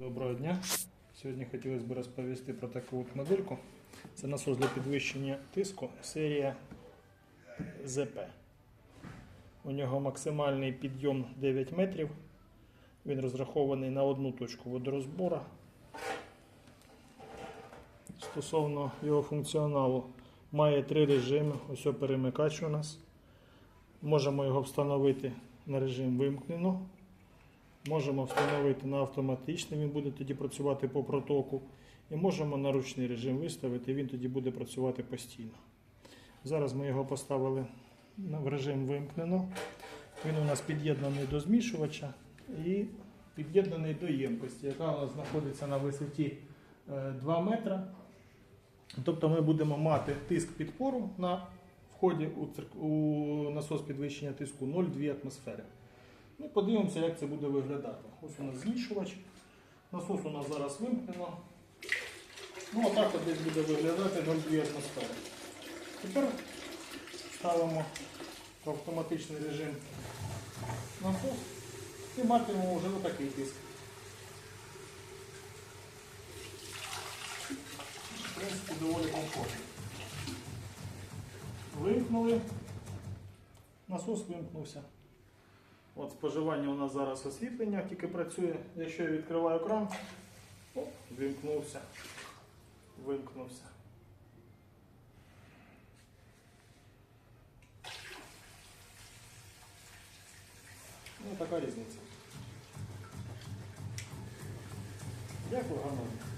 Доброго дня. Сьогодні хотілося б розповісти про таку от модельку. Це насос для підвищення тиску серія ЗП. У нього максимальний підйом 9 метрів. Він розрахований на одну точку водорозбору. Стосовно його функціоналу, має три режими. Ось перемикач у нас. Можемо його встановити на режим вимкнено. Можемо встановити на автоматичний, він буде тоді працювати по протоку. І можемо на ручний режим виставити, він тоді буде працювати постійно. Зараз ми його поставили в режим вимкнено. Він у нас під'єднаний до змішувача і під'єднаний до ємкості, яка у нас знаходиться на висоті е, 2 метра. Тобто ми будемо мати тиск підпору на вході у насос підвищення тиску 0,2 атмосфери. Ми подивимося, як це буде виглядати. Ось у нас змішувач. Насос у нас зараз вимкнено. Ну, отак от десь буде виглядати 0,2 атмосфери. Тепер ставимо в автоматичний режим насос і матимемо вже отакий тиск. В принципі, доволі комфортно. Вимкнули. Насос вимкнувся. От споживання у нас зараз освітлення тільки працює. Якщо я відкриваю кран, вимкнувся. Вимкнувся. Ну, така різниця. Дякую, гарного дня.